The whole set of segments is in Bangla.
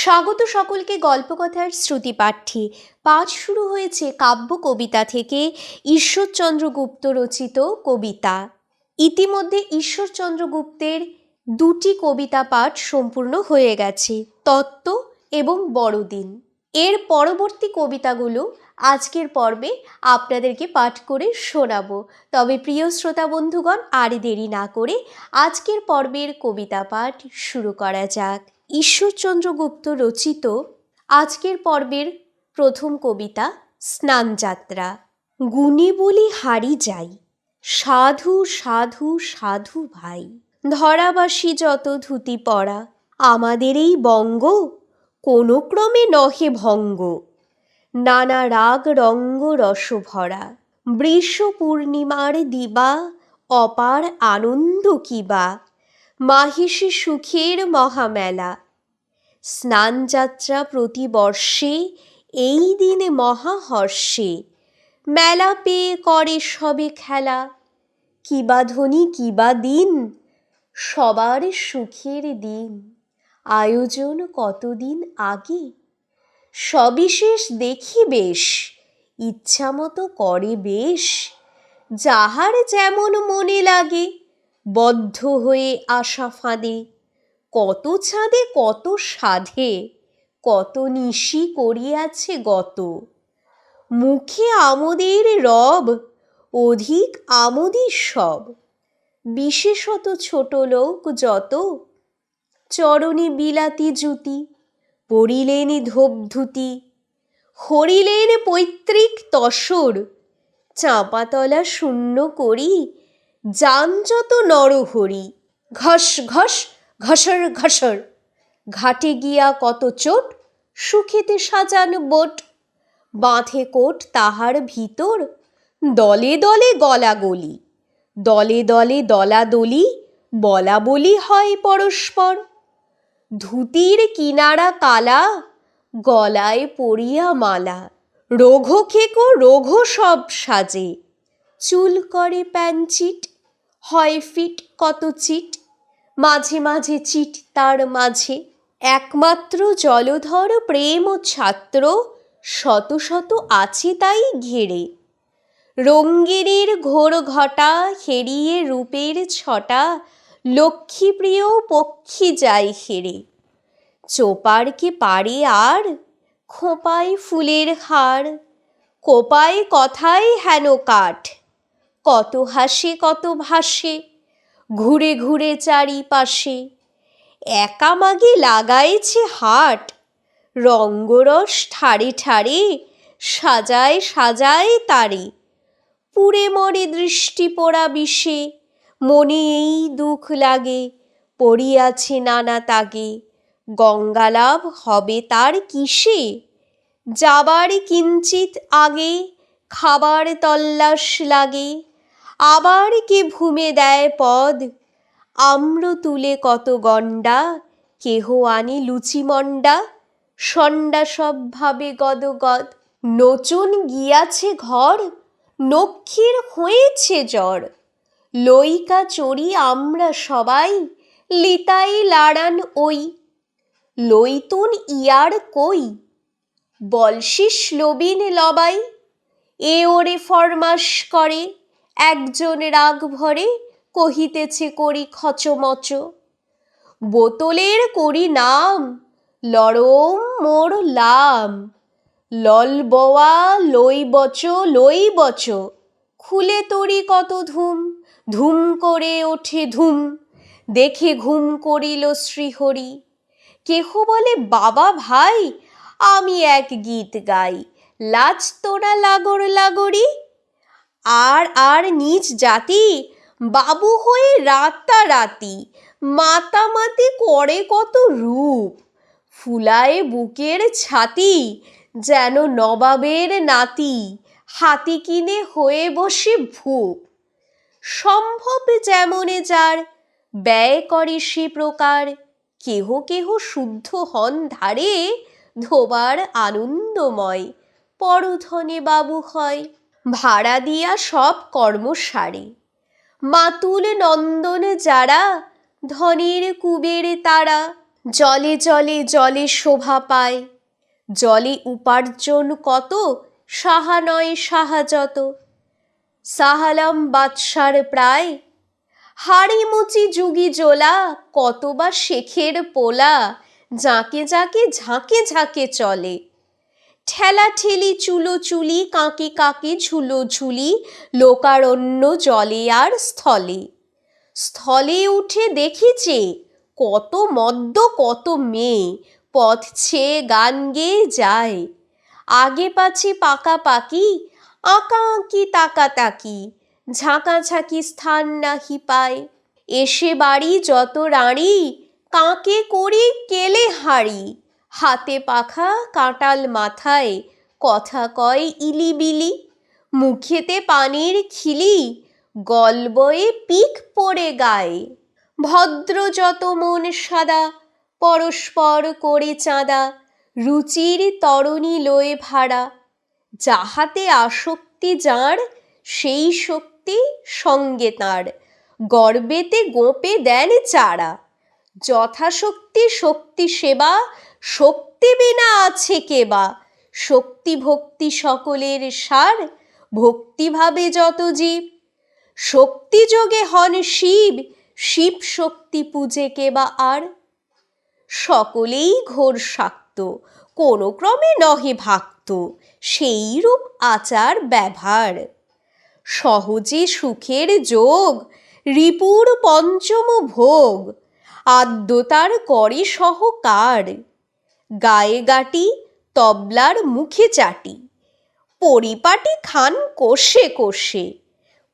স্বাগত সকলকে গল্পকথার শ্রুতিপাঠ্যে পাঠ শুরু হয়েছে কাব্য কবিতা থেকে ঈশ্বরচন্দ্র গুপ্ত রচিত কবিতা। ইতিমধ্যে ঈশ্বরচন্দ্র গুপ্তের দুটি কবিতা পাঠ সম্পূর্ণ হয়ে গেছে, তত্ত্ব এবং বড়দিন। এর পরবর্তী কবিতাগুলো আজকের পর্বে আপনাদেরকে পাঠ করে শোনাবো। তবে প্রিয় শ্রোতা বন্ধুগণ, আর দেরি না করে আজকের পর্বের কবিতা পাঠ শুরু করা যাক। ঈশ্বরচন্দ্র গুপ্ত রচিত আজকের পর্বের প্রথম কবিতা স্নানযাত্রা। গুণী বলি হারি যাই, সাধু সাধু সাধু ভাই। ধরাবাসী যত ধুতি পরা, আমাদের এই বঙ্গ, কোনো ক্রমে নহে ভঙ্গ। নানা রাগ, রঙ্গ রস ভরা বৃষ পূর্ণিমার দিবা, অপার আনন্দ কিবা মাহিষী সুখের মহামেলা। স্নানযাত্রা প্রতি বর্ষে, এই দিনে মহাহর্ষে। মেলা পেয়ে করে সবে খেলা। কিবা ধনী কিবা দিন, সবার সুখের দিন। আয়োজন কতদিন আগে? সবিশেষ দেখি বেশ, ইচ্ছামতো করে বেশ। যাহার যেমন মনে লাগে বদ্ধ হয়ে আসা ফাঁদে। কত ছাদে কত সাধে, কত নিশি করিয়াছে গত। মুখে আমোদের রব, অধিক আমোদি সব। বিশেষত ছোট লোক যত, চরণে বিলাতি জুতি পড়িলেন ধূতি হরিলেন পৈতৃক তসর, চাঁপাতলা শূন্য করি যানযত নরহরি ঘস ঘস ঘসর ঘসর ঘাটে গিয়া কত চোট, সুখেতে সাজান বোট। বাঁধে কোট তাহার ভিতর, দলে দলে গলাগলি। দলে দলে দলাদলি, বলা বলি হয় পরস্পর। ধুতির কিনারা কালা গলায় পরিয়া মালা। রোঘ খেকো রোঘ সব সাজে। চুল করে প্যাঞ্চিট হয় ফিট কত চিট? মাঝে মাঝে চিট তার মাঝে, একমাত্র জলধর প্রেম ও ছাত্র, শত শত আছে তাই ঘেরে। রঙ্গিনীর ঘোর ঘটা, হেরিয়ে রূপের ছটা, লক্ষ্মীপ্রিয় পক্ষী যায় হেরে। চোপারকে পারে আর? খোঁপায় ফুলের হার, কোপায় কথায় হেন কাঠ। কত হাসে, কত ভাসে, ঘুরে ঘুরে চারিপাশে। একা মাগে লাগাইছে হাট, রঙ্গরস ঠারে ঠারে সাজায় সাজায় তারে। পুরে মরে দৃষ্টি পোড়া বিষে, মনে এই দুঃখ লাগে, পড়িয়াছে নানা তাগে। গঙ্গালাভ হবে তার কিসে? যাবার কিঞ্চিত আগে, খাবার তল্লাশ লাগে। আবার কে ভূমে দেয় পদ? আম্র তুলে কত গণ্ডা? কেহ আনি লুচিমণ্ডা সন্ডা সব ভাবে গদগদ নচন গিয়াছে ঘর? নক্ষীর হয়েছে জ্বর? লইকা চড়ি আমরা সবাই, লিতাই লাড়ান ওই। লইতুন ইয়ার কই? বলশিস লবিন লবাই। এ ওরে ফরমাস করে। একজন রাগ ভরে কহিতেছে, করি খচমচ। বোতলের করি নাম লরম মোর লাম। লল বওয়া লই বচ লই বচ খুলে তরি কত ধুম ধুম করে ওঠে ধুম। দেখে ঘুম করিল শ্রীহরি। কেহ বলে, বাবা ভাই, আমি এক গীত গাই। লাজ তোরা লাগর লাগরি আর আর নিজ জাতি? বাবু হয়ে রাতারাতি, মাতামাতি করে কত রূপ? ফুলায় বুকের ছাতি, যেন নবাবের নাতি, হাতি কিনে হয়ে বসে ভূপ। সম্ভব যেমনে যার, ব্যয় করে সে প্রকার, কেহ কেহ শুদ্ধ হন ধারে, ধোবার আনন্দময়, পরধনে বাবু হয়। ভাড়া দিয়া সব কর্ম সারে। মাতুল নন্দন যারা, ধনের কুবের তারা, জলে জলে জলে শোভা পায়। জলে উপার্জন কত, সাহা নয় সাহা যত। সাহালাম বাদশার প্রায়, হাড়ি মুচি যুগি জোলা কত বা শেখের পোলা, যাকে যাকে ঝাঁকে ঝাঁকে চলে। ঠেলা ঠেলি চুলো চুলি কাঁকে কাঁকে ঝুলো ঝুলি লোকারণ্য জলে আর স্থলে। স্থলে উঠে দেখেছে কত মদ্য, কত মেয়ে, পথ ছেয়ে গান গেয়ে যায়। আগে পাছে পাকাপাকি আঁকা আঁকি তাকা তাকি ঝাঁকাঝাঁকি স্থান নাহি পায়। এসে বাড়ি যত রাঁড়ি কাঁকে করি কেলে হাঁড়ি হাতে পাখা, কাঁটাল মাথায় কথা কয় ইলিবিলি। মুখেতে পানির খিলি, গল্বয়ে পিক পড়ে গায়ে। ভদ্র যত মন সাদা, পরস্পর করে চাঁদা, রুচির তরণী লয়ে ভাড়া। যাহাতে আসক্তি যাঁর, সেই শক্তি সঙ্গে তাঁর। গর্বেতে গোপে দেন চারা। যথাশক্তি শক্তি সেবা শক্তি বিনা আছে কেবা শক্তি ভক্তি সকলের সার, ভক্তিভাবে যত জীব। শক্তি যোগে হন শিব শিব শক্তি পূজে কেবা আর? সকলেই ঘোর শাক্ত, কোনো ক্রমে নহে ভাক্ত, সেই রূপ আচার ব্যবহার। সহজে সুখের যোগ, রিপুর পঞ্চম ভোগ, আদ্যতার করে সহকার। গায়ে গাটি তবলার মুখে চাটি। পরিপাটি খান কোষে কোষে।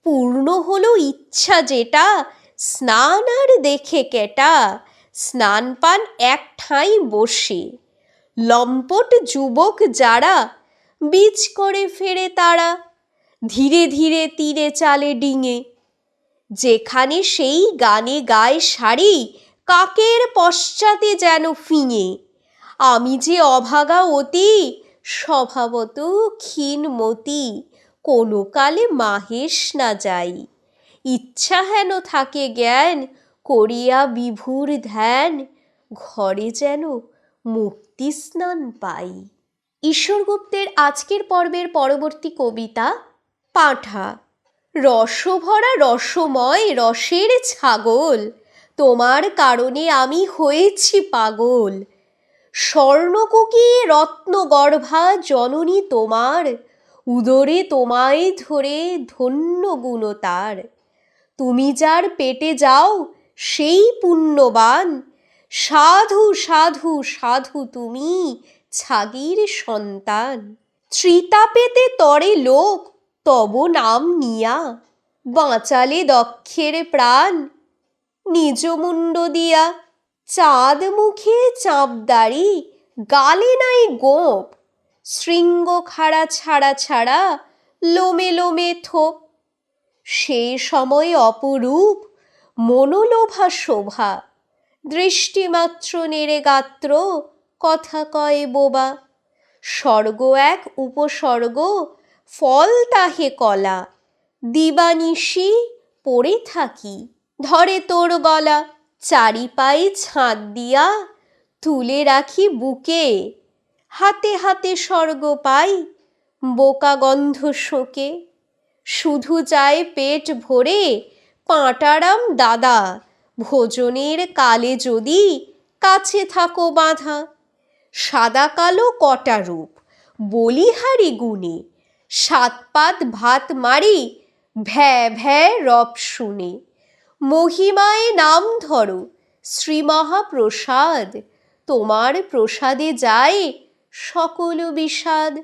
পূর্ণ হলো ইচ্ছা যেটা, স্নান আর দেখে কেটা। স্নান পান এক ঠাঁই বসে। লম্পট যুবক যারা, বীজ করে ফেরে তারা। ধীরে ধীরে তীরে চালে ডিঙে। যেখানে সেই গানে গায়ে শাড়ি, কাকের পশ্চাতে যেন ফিঙে। আমি যে অভাগা অতি, স্বভাবত ক্ষীণমতি কোনো কালে মাহেশ না যাই। ইচ্ছা হেন থাকে জ্ঞান, করিয়া বিভুর ধ্যান, ঘরে যেন মুক্তি স্নান পাই। ঈশ্বরগুপ্তের আজকের পর্বের পরবর্তী কবিতা, পাঁঠা, রসভরা রসময় রসের ছাগল, তোমার কারণে আমি হয়েছি পাগল। স্বর্ণকুকি রত্নগর্ভা জননী তোমার, উদরে তোমায় ধরে ধন্য গুণ তার। তুমি যার পেটে যাও, সেই পুণ্যবান। সাধু সাধু সাধু তুমি ছাগির সন্তান। ত্রিতাপেতে তরে লোক, তব নাম নিয়া। বাঁচালে দক্ষের প্রাণ, নিজ মুন্ড দিয়া চাঁদ মুখে চাঁপদারি, গালে নাই গোপ। শৃঙ্গ খাড়া ছাড়া ছাড়া লোমে লোমে থোপ। সে সময় অপরূপ মনোলোভা শোভা, দৃষ্টিমাত্র নেড়ে গাত্র কথা কয় বোবা। স্বর্গ এক উপসর্গ ফল তাহে কলা, দিবানিশি পড়ে থাকি ধরে তোর গলা। চারি পায়ে ছাঁদ দিয়া তুলে রাখি বুকে। হাতে হাতে স্বর্গ পাই বোকা গন্ধ শোকে। শুধু চায় পেট ভরে পাঁটারাম দাদা, ভোজনের কালে যদি কাছে থাকো বাঁধা। সাদা কালো কটা রূপ, বলিহারি গুণে সাত পাত ভাত মারি ভ্যা ভ্যা রব শুনে। মহিমায় নাম ধরো, শ্রীমহাপ্রসাদ। তোমার প্রসাদে যায় সকল বিষাদ।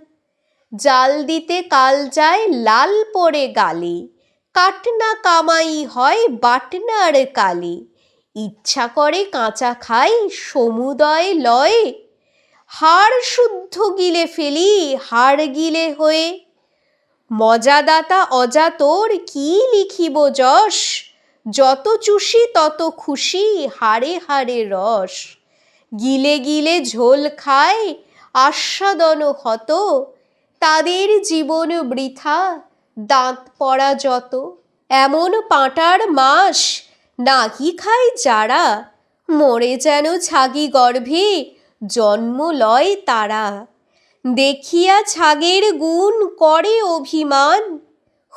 জাল দিতে কাল যায় লাল পড়ে গালে, কাটনা কামাই হয় বাটনার কালে। ইচ্ছা করে কাঁচা খাই, সমুদয় লয়। হাড় শুদ্ধ গিলে ফেলি, হাড় গিলে হয়ে। মজাদাতা অজাতোর কি লিখিব যশ যত চুষি তত খুশি, হাড়ে হাড়ে রস। গিলে গিলে ঝোল খায়, আস্বাদন হত। তাদের জীবন বৃথা, দাঁত পড়া যত। এমন পাঁটার মাস নাহি খায় যারা, মরে যেন ছাগি গর্ভে জন্ম লয় তারা। দেখিয়া ছাগের গুণ করে অভিমান,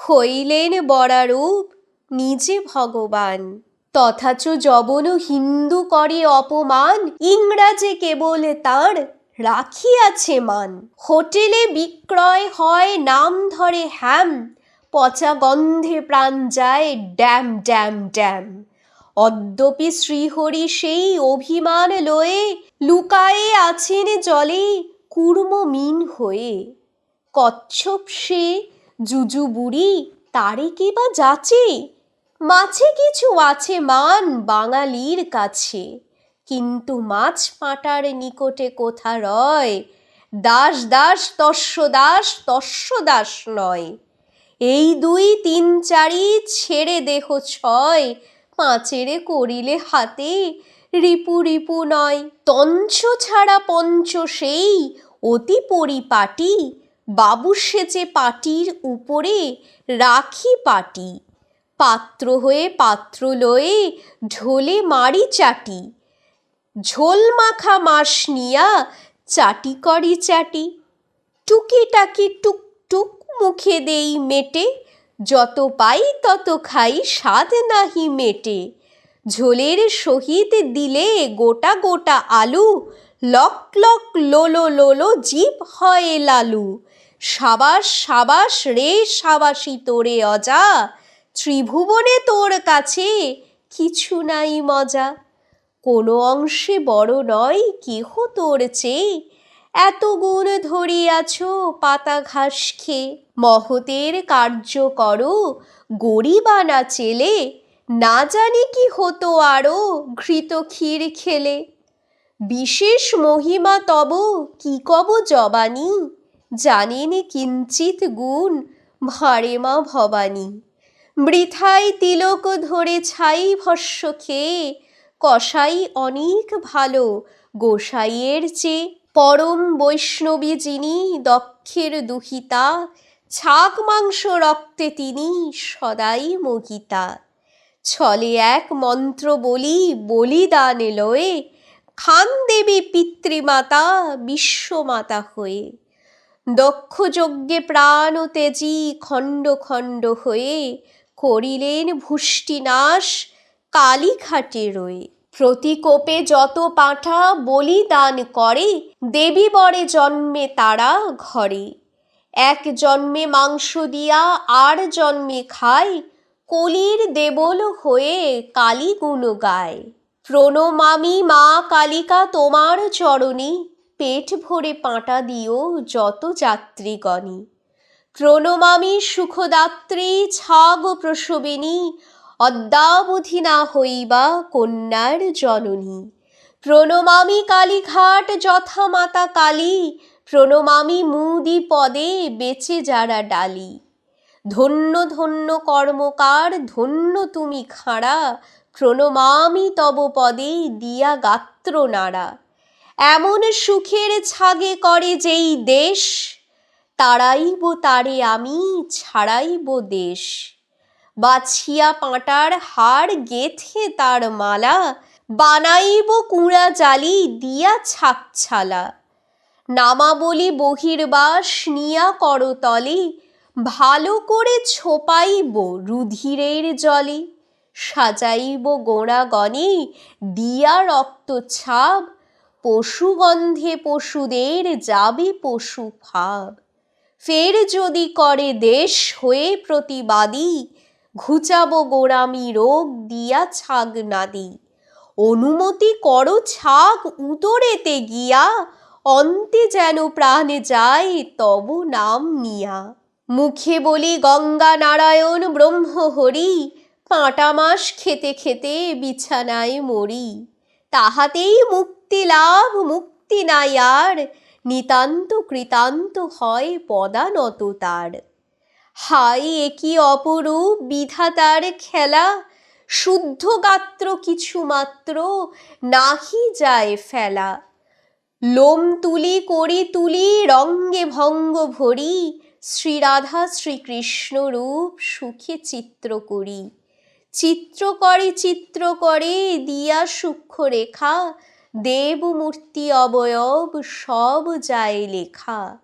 হইলেন বরারূপ নিজে ভগবান। তথাচ যবন হিন্দু করে অপমান, ইংরাজে কেবল তার রাখিয়াছে মান। হোটেলে বিক্রয় হয়, নাম ধরে হ্যাম। পচা গন্ধে প্রাণ যায়, ড্যাম ড্যাম ড্যাম। অদ্যপি শ্রীহরি সেই অভিমান লয়ে, লুকায়ে আছেন জলে কুর্ম মিন হয়ে। কচ্ছপ সে, জুজুবুড়ি, তারে কি বা যাচে? মাছে কিছু আছে মান বাঙালির কাছে। কিন্তু মাছ পাটার নিকটে কোথা রয়? দাস দাস তস্য দাস তস্য দাস নয়। এই দুই তিন চারি ছেড়ে দেহ ছয়। পাঁচেরে করিলে হাতে রিপু রিপু নয়। তঞ্চ ছাড়া পঞ্চ সেই অতি পরিপাটি। বাবু সেচে পাটির উপরে রাখি পাটি। পাত্র হয়ে পাত্র লয়ে ঢোলে মারি চাটি। ঝোল মাখা মাস নিয়া চাটি করি চাটি। টুকি টাকি মুখে দেই মেটে। যত পাই তত খাই স্বাদ নাহি মেটে। ঝোলের সহিত দিলে গোটা গোটা আলু। লক লক লোলো লোলো জিপ হয় লালু। সাবাস সাবাস রে সাবাসি তোরে অজা। ত্রিভুবনে তোর কাছে কিছু নাই মজা। কোনো অংশে বড় নয় কেহ তোর চেয়ে। এত গুণ ধরিয়াছ পাতা ঘাস খেয়ে। মহতের কার্য করো গরিবানা চেলে। না জানি কি হতো আরও ঘৃত ক্ষীর খেলে। বিশেষ মহিমা তব কি কব জবানি। জানেন কিঞ্চিত গুণ ভারে মা ভবানী। বৃথাই তিলক ধরে ছাই ভস্য খেয়ে কসাই অনেক ভালো গোসাইয়ের চেয়ে পরম বৈষ্ণবী যিনি দক্ষের দুহিতা ছাগ মাংস রক্তে তিনি সদাই মহিতা। ছলে এক মন্ত্র বলি, বলিদান লয়ে, খান দেবী পিতৃমাতা বিশ্বমাতা হয়ে। দক্ষ যজ্ঞে প্রাণ তেজি খণ্ড খণ্ড হয়ে করিলেন ভুষ্টিনাশ, কালীঘাটে রয়ে প্রতিকোপে যত পাঁঠা বলিদান করে, দেবী বরে জন্মে তারা ঘরে। এক জন্মে মাংস দিয়া আর জন্মে খায়, কলির দেবল হয়ে কালী গুণ গায় প্রণমামি মা কালিকা তোমার চরণে, পেট ভরে পাঁটা দিও যত যাত্রীগণে। প্রণমামি সুখদাত্রী ছাগ প্রসবিনী অদ্যাবধি না হইবা কন্যার জননী। প্রণমামি কালীঘাট যথা মাতা কালী, প্রণমামি মুদি পদে বেচে যারা ডালি। ধন্য ধন্য কর্মকার, ধন্য তুমি খাঁড়া, প্রণমামি তব পদে দিয়া গাত্র নাড়া। এমন সুখের ছাগে করে যেই দেশ তাড়াইব তারে আমি, ছাড়াইব দেশ। বাছিয়া পাঁটার হাড় গেথে তার মালা, বানাইব কুঁড়া জালি, দিয়া ছাকছালা নামাবলি বহির্বাস নিয়া করতলে ভালো করে ছোপাইব রুধিরের জলে। সাজাইব গোড়া গণে, দিয়া রক্ত ছাপ, পশুগন্ধে পশুদের যাবে পশু ভাব ফের যদি করে দেশ হয়ে প্রতিবাদী, ঘুচাবো গোড়ামি রোগ, দিয়া ছাগ নাদি। অনুমতি করো ছাগ উদরেতে গিয়া, অন্তে যেন প্রাণে যায় তব নাম নিয়া। মুখে বলি, গঙ্গা নারায়ণ ব্রহ্মহরি পাঁটা মাস খেতে খেতে বিছানায় মরি। তাহাতেই মুক্তি লাভ, মুক্তি নাই আর নিতান্ত কৃতান্ত হয় পদানত তার। হাই একই অপরূপ বিধাতার খেলা! শুদ্ধ গাত্র কিছু মাত্র নাহি যায় ফেলা। লোম তুলি করি তুলি, রঙ্গে ভঙ্গ ভরি, শ্রীরাধা শ্রীকৃষ্ণ রূপ সুখে চিত্র করি। চিত্র করে চিত্র করে, দিয়া সূক্ষ্ম রেখা দেবমূর্তি অবয়ব সব যায় লেখা।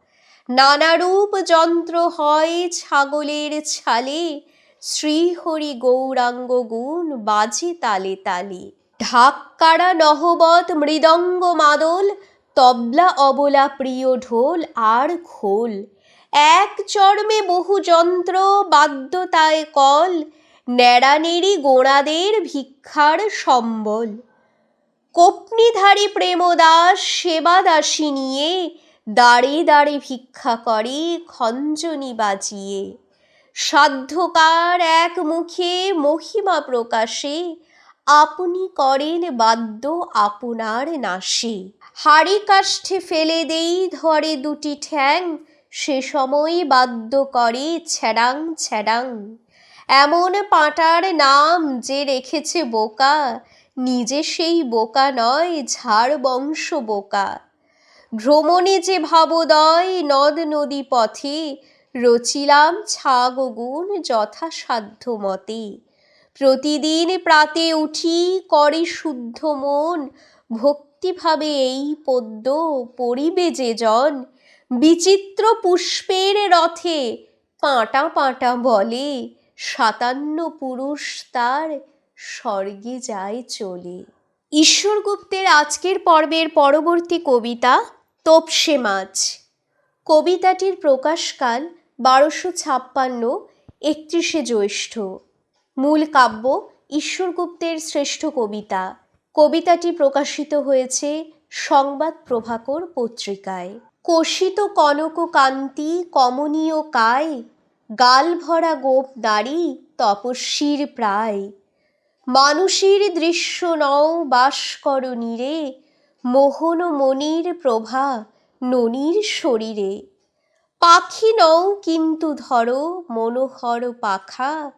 নানারূপ যন্ত্র হয় ছাগলের ছালে, শ্রীহরি গৌরাঙ্গ গুণ বাজে তালে তালে। ঢাক্কারা নহবত মৃদঙ্গ মাদল, তবলা অবলা প্রিয় ঢোল আর খোল। এক চর্মে বহু যন্ত্র, বাদ্যতায় কল, নেড়ানেড়ি গোড়াদের ভিক্ষার সম্বল। কোপনিধারী প্রেমদাস, সেবাদাসী নিয়ে দাঁড়ে দাঁড়ে ভিক্ষা করে, খঞ্জনি বাজিয়ে। সাধ্যকার এক মুখে মহিমা প্রকাশে, আপনি করেন বাদ্য আপনার নাশে। হাড়ি কাষ্ঠে ফেলে দেই, ধরে দুটি ঠ্যাং, সে সময় বাদ্য করে ছ্যাডাং ছ্যাডাং। এমন পাঁটার নাম যে রেখেছে বোকা নিজে সেই বোকা নয়, ঝাড় বংশ বোকা। ভ্রমণে যে ভাবোদয় নদ নদী পথে, রচিলাম ছাগ গুণ যথাসাধ্য মতে। প্রতিদিন প্রাতে উঠি, করে শুদ্ধ মন, ভক্তিভাবে এই পদ্য পড়িবে যে জন। বিচিত্র পুষ্পের রথে, পাঁটা পাঁটা বলে, সাতান্ন পুরুষ তার স্বর্গে যায় চলে। ঈশ্বর গুপ্তের আজকের পর্বের পরবর্তী কবিতা তোপসে মাছ। কবিতাটির প্রকাশকাল বারোশো ছাপ্পান্ন, একত্রিশে জ্যৈষ্ঠ। মূল কাব্য ঈশ্বরগুপ্তের শ্রেষ্ঠ কবিতা। কবিতাটি প্রকাশিত হয়েছে সংবাদ প্রভাকর পত্রিকায়। কষিত কনক কান্তি, কমনীয় কায়, গাল ভরা গোপ দাড়ি, তপস্বীর প্রায়। মানুষের দৃশ্য নও বাস কর নীরে, মোহন মনির প্রভা ননির শরীরে। পাখি নও কিন্তু ধরো মনোহর পাখা,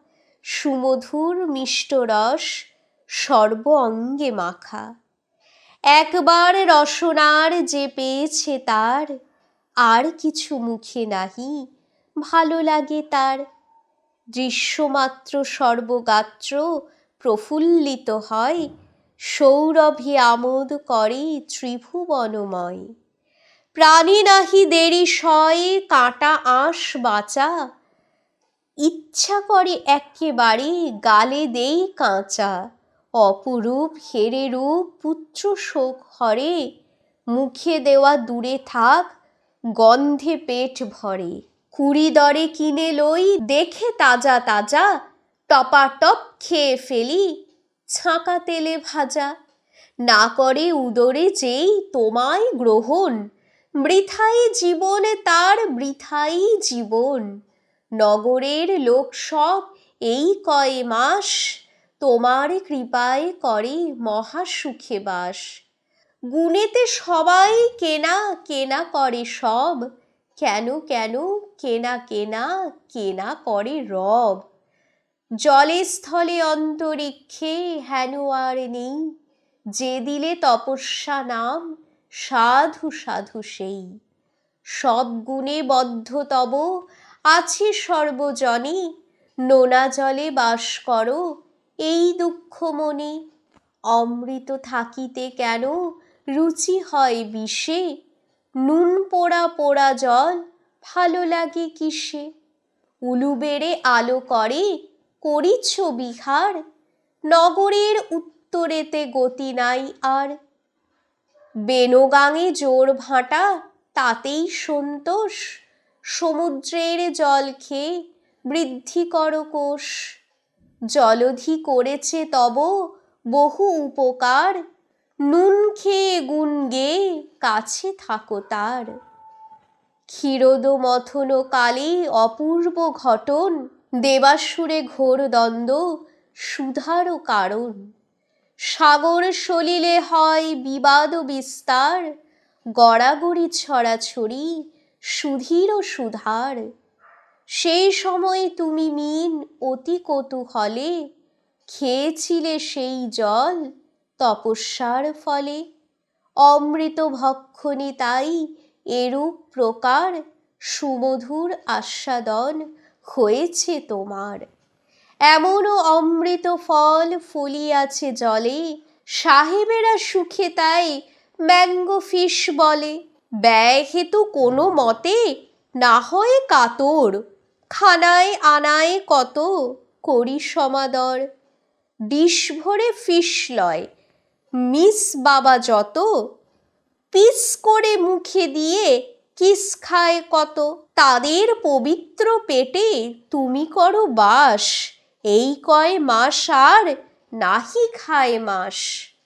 সুমধুর মিষ্ট রস সর্ব অঙ্গে মাখা। একবার রসনার যে পেয়েছে তার, আর কিছু মুখে নাহি, ভালো লাগে তার। দৃশ্যমাত্র সর্বগাত্র প্রফুল্লিত হয় সৌরভে আমোদ করে ত্রিভুবনময়। প্রাণী নাহি দেরি সয় কাঁটা আঁশ বাঁচা, ইচ্ছা করে একেবারে গালে দেই কাঁচা। অপরূপ হেরে রূপ পুত্র শোক হরে, মুখে দেওয়া দূরে থাক, গন্ধে পেট ভরে। কুড়ি দরে কিনে লই দেখে তাজা তাজা, টপাটপ খেয়ে ফেলি, ছাঁকা তেলে ভাজা। না করে উদরে যেই তোমায় গ্রহণ, বৃথাই জীবন তার বৃথাই জীবন। নগরের লোক সব এই কয় মাস, তোমার কৃপায় করে মহা সুখে বাস। গুণেতে সবাই কেনা কেনা করে সব, কেন কেন কেনা কেনা কেনা করে রব। জলে স্থলে অন্তরিক্ষে হেন আর নেই, যে দিলে তপস্যা নাম, সাধু সাধু সেই। সব গুণে বদ্ধ তব, আছে সর্বজনে, নোনা জলে বাস করো, এই দুঃখ মনে। অমৃত থাকিতে কেন রুচি হয় বিষে? নুন পোড়া পোড়া জল, ভালো লাগে কিসে? উলুবেড়ে আলো করে করিছ বিহার? নগরের উত্তরেতে গতি নাই আর। বেনগাঙে জোর ভাঁটা, তাতেই সন্তোষ। সমুদ্রের জল খেয়ে বৃদ্ধি কর কোষ। জলধি করেছে তব বহু উপকার। নুন খেয়ে গুণ গেয়ে কাছে থাকো তার। ক্ষীরোদ মথন কালে অপূর্ব ঘটন। দেবাসুরে ঘোর দ্বন্দ্ব সুধারও কারণ। সাগর সলিলে হয় বিবাদ বিস্তার, গড়াগড়ি ছড়াছড়ি সুধীর সুধার। সেই সময় তুমি মিন অতি কৌতূহলে, খেয়েছিলে সেই জল তপস্যার ফলে। অমৃত ভক্ষণে তাই এরূপ প্রকার সুমধুর আস্বাদন হয়েছে তোমার। এমনও অমৃত ফল ফলিয়াছে জলে, সাহেবেরা সুখে তাই ম্যাঙ্গো ফিশ বলে। ব্যয় হেতু কোনো মতে না হয় কাতর, খানায় আনায় কত করি সমাদর। ডিশ ভরে ফিশ লয়, মিস বাবা যত, পিস করে মুখে দিয়ে কিস খায় কত? তাদের পবিত্র পেটে তুমি করো বাস। এই কয় মাস আর নাহি খায় মাস।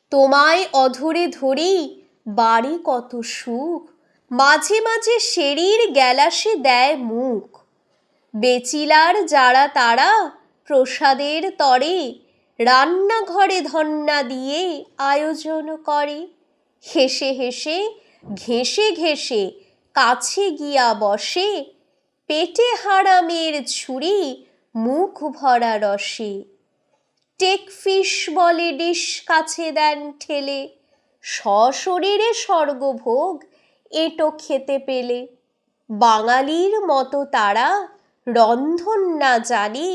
তোমায় অধরে ধরেই বাড়ি কত সুখ। মাঝে মাঝে শেরির গ্যালাসে দেয় মুখ। বেচিলার যারা তারা প্রসাদের তরে রান্নাঘরে ধন্না দিয়ে আয়োজন করে। হেসে হেসে ঘেসে ঘেসে কাছে গিয়া বসে, পেটে হারামের ছুরি, মুখ ভরা রসে। টেকফিশ বলে ডিশ কাছে দেন ঠেলে, সশরীরে স্বর্গভোগ এটো খেতে পেলে। বাঙালির মতো তারা রন্ধন না জানি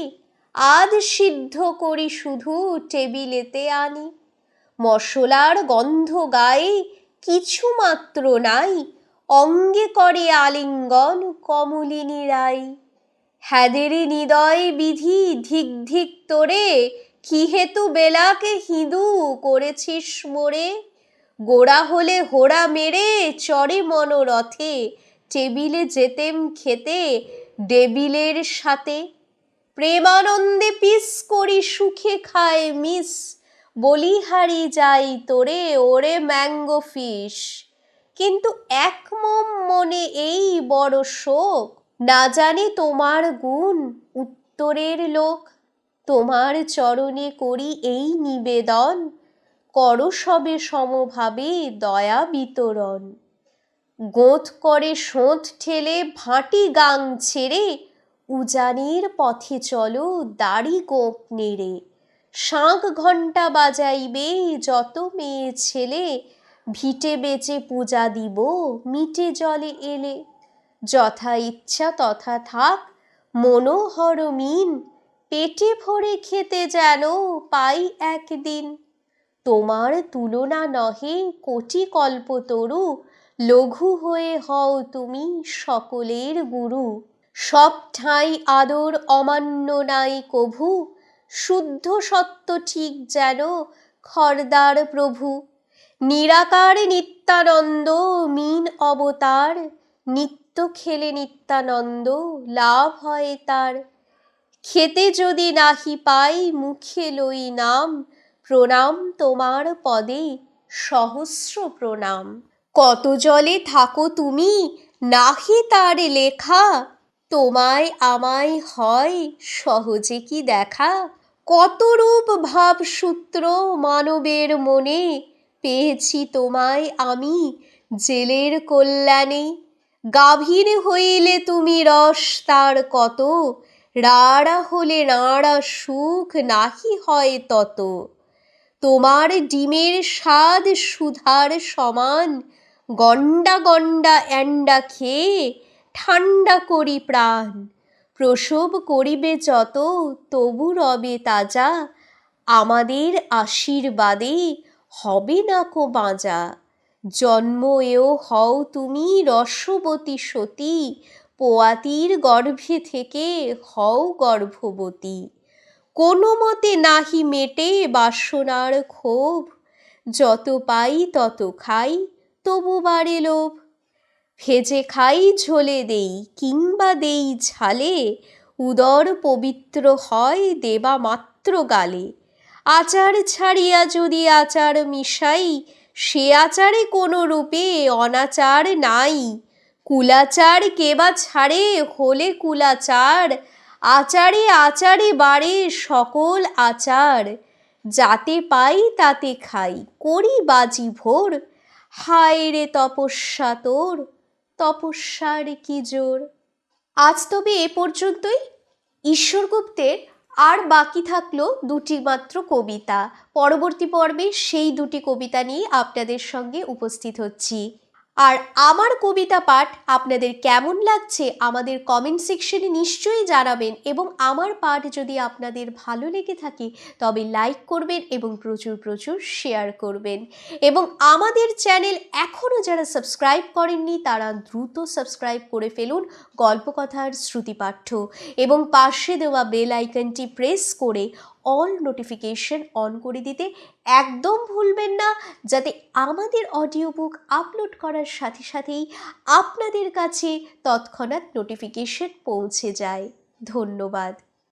আধ সিদ্ধ করি শুধু টেবিলেতে আনি। মশলার গন্ধ গায়ে কিছু মাত্র নাই অঙ্গে করে আলিঙ্গন কমলিনী রাই হ্যাদেরি নিদয় বিধি ধিক ধিক তোরে, কি হেতু বেলাকে হিঁদু করেছিস মোরে? গোড়া হলে হোড়া মেরে চড়ে মনোরথে, টেবিলে যেতেম খেতে ডেবিলের সাথে। প্রেমানন্দে পিস করি সুখে খায় মিস, বলিহারি যাই তোরে, ওরে ম্যাঙ্গো ফিশ কিন্তু এক মম মনে এই বড় শোক। না জানি তোমার গুণ, উত্তরের লোক। তোমার চরণে করি এই নিবেদন। করো সবে সমভাবে দয়া বিতরণ। গোঁত করে সোঁত ঠেলে ভাটি গাং ছেড়ে, উজানির পথে চলো দাড়ি গোপ নেড়ে। শাঁখ ঘণ্টা বাজাইবে যত মেয়ে ছেলে ভিটে বেচে পূজা দিব, মিটে জলে এলে। যথা ইচ্ছা তথা থাক, মনোহর মিন, পেটে ভরে খেতে যেন পাই একদিন। তোমার তুলনা নহে কোটি কল্পতরু লঘু হয়ে হও তুমি সকলের গুরু। সব ঠাঁই আদর অমান্য নাই কভু, শুদ্ধ সত্য ঠিক যেন খরদার প্রভু। নিরাকার নিত্যানন্দ, মিন অবতার, নিত্য খেলে নিত্যানন্দ, লাভ হয় তার। খেতে যদি নাহি পাই, মুখে লই নাম, প্রণাম তোমার পদে, সহস্র প্রণাম। কত জলে থাকো তুমি, নাহি তার লেখা, তোমায় আমায় হয় সহজে কি দেখা? কত রূপ ভাবসূত্র মানবের মনে পেয়েছি তোমায় আমি জেলের কল্যাণে। গাভীর হইলে তুমি রস, তার কত? রাড়া হলে রাড়া সুখ, নাহি হয় তত। তোমার ডিমের স্বাদ সুধার সমান। গন্ডা গন্ডা অ্যান্ডা খেয়ে ঠান্ডা করি প্রাণ। প্রসব করিবে যত, তবু রবে তাজা। আমাদের আশীর্বাদে হবে না কো বাঁজা। জন্ম এও হও তুমি রসবতী সতী, পোয়াতির গর্ভে থেকে হও গর্ভবতী। কোনো মতে নাহি মেটে বাসনার ক্ষোভ, যত পাই তত খাই, তবু বাড়ে লোভ। ভেজে খাই ঝোলে দেই কিংবা দেই ঝালে, উদর পবিত্র হয় দেবা মাত্র গালে। আচার ছাড়িয়া যদি আচার মিশাই, সে আচারে কোনো রূপে অনাচার নাই। কুলাচার কেবা ছাড়ে, হলে কুলাচার। আচারে আচারে বাড়ে সকল আচার। যাতে পাই তাতে খাই, করি বাজি ভোর। হায় রে তপস্যা তোর, তপস্যার কি জোর। আজ তবে এ পর্যন্তই। ঈশ্বরগুপ্তের আর বাকি থাকল দুটি মাত্র কবিতা। পরবর্তী পর্বে সেই দুটি কবিতা নিয়ে আপনাদের সঙ্গে উপস্থিত হচ্ছি। আর আমার কবিতা পাঠ আপনাদের কেমন লাগছে আমাদের কমেন্ট সেকশনে নিশ্চয়ই জানাবেন এবং আমার পাঠ যদি আপনাদের ভালো লেগে থাকে তবে লাইক করবেন এবং প্রচুর প্রচুর শেয়ার করবেন। এবং আমাদের চ্যানেল এখনও যারা সাবস্ক্রাইব করেননি তারা দ্রুত সাবস্ক্রাইব করে ফেলুন গল্পকথার শ্রুতিপাঠ্য। এবং পাশে দেওয়া বেল আইকনটি প্রেস করে অল নোটিফিকেশন অন করে দিতে একদম ভুলবেন না, যাতে আমাদের অডিও বুক আপলোড করার সাথে সাথেই আপনাদের কাছে তৎক্ষণাৎ নোটিফিকেশন পৌঁছে যায়। ধন্যবাদ।